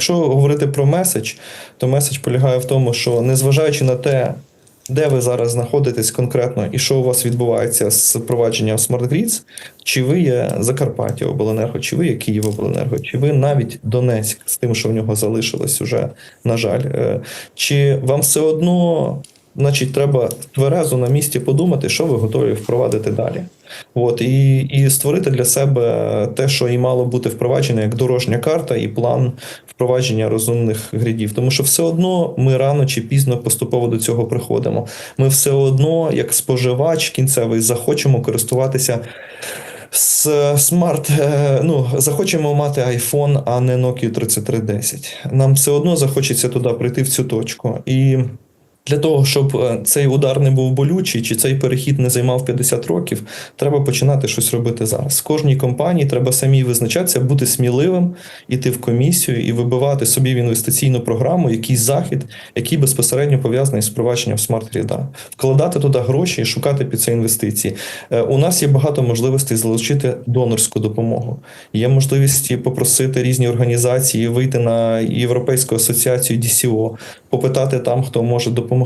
якщо говорити про меседж, то меседж полягає в тому, що незважаючи на те, де ви зараз знаходитесь конкретно і що у вас відбувається з впровадженням Smart Grids, чи ви є Закарпаття Обленерго, чи ви є Київ Обленерго, чи ви навіть Донецьк з тим, що в нього залишилось уже, на жаль, е, чи вам все одно, значить, треба тверезо на місці подумати, що ви готові впровадити далі. От і, і створити для себе те, що і мало бути впроваджено як дорожня карта і план впровадження розумних грідів. Тому що все одно ми рано чи пізно поступово до цього приходимо. Ми все одно, як споживач кінцевий, захочемо користуватися. З смарт, е, ну захочемо мати iPhone, а не Nokia 3310. Нам все одно захочеться туди прийти в цю точку. І для того, щоб е, цей удар не був болючий, чи цей перехід не займав 50 років, треба починати щось робити зараз. Кожній компанії треба самі визначатися, бути сміливим, іти в комісію і вибивати собі в інвестиційну програму якийсь захід, який безпосередньо пов'язаний з впровадженням смарт-ріда, вкладати туди гроші і шукати під це інвестиції. Е, У нас є багато можливостей залучити донорську допомогу. Є можливість попросити різні організації вийти на Європейську асоціацію DCO, попитати там, хто може допомогти.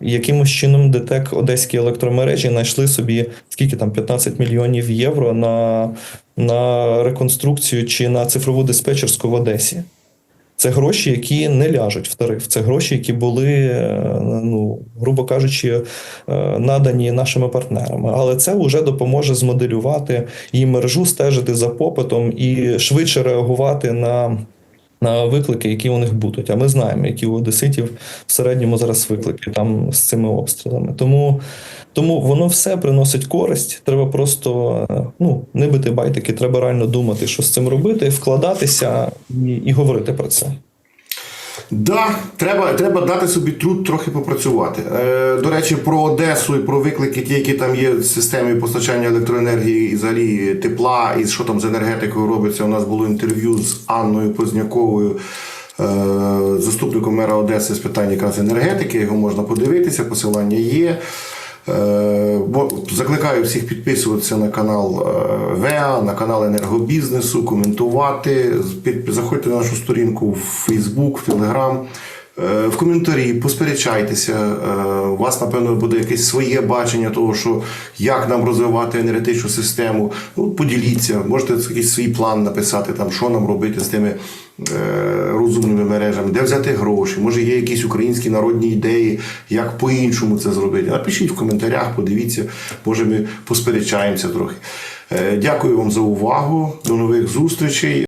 Якимось чином ДТЕК Одеські електромережі знайшли собі скільки там 15 мільйонів євро на, на реконструкцію чи на цифрову диспетчерську в Одесі. Це гроші, які не ляжуть в тариф. Це гроші, які були, е, ну грубо кажучи, е, надані нашими партнерами. Але це вже допоможе змоделювати і мережу, стежити за попитом і швидше реагувати на. На виклики, які у них будуть. А ми знаємо, які у одеситів в середньому зараз виклики там з цими обстрілами. Тому, тому воно все приносить користь. Треба просто ну, не бити байтики, треба реально думати, що з цим робити, вкладатися і, і говорити про це. Да, треба, треба дати собі труд трохи попрацювати. Е, до речі, про Одесу і про виклики, ті, які там є в системі постачання електроенергії і взагалі тепла, і що там з енергетикою робиться. У нас було інтерв'ю з Анною Позняковою, е, заступником мера Одеси з питань якраз енергетики. Його можна подивитися, посилання є. Е, бо закликаю всіх підписуватися на канал е, ВЕА, на канал енергобізнесу, коментувати. Заходьте на нашу сторінку в Facebook, в Telegram. Е, В коментарі посперечайтеся. Е, У вас, напевно, буде якесь своє бачення того, що як нам розвивати енергетичну систему. Ну, поділіться, можете якийсь свій план написати, там, що нам робити з тими е, розумними мережами, де взяти гроші. Може, є якісь українські народні ідеї, як по-іншому це зробити. Напишіть в коментарях, подивіться, може ми посперечаємося трохи. Дякую вам за увагу. До нових зустрічей.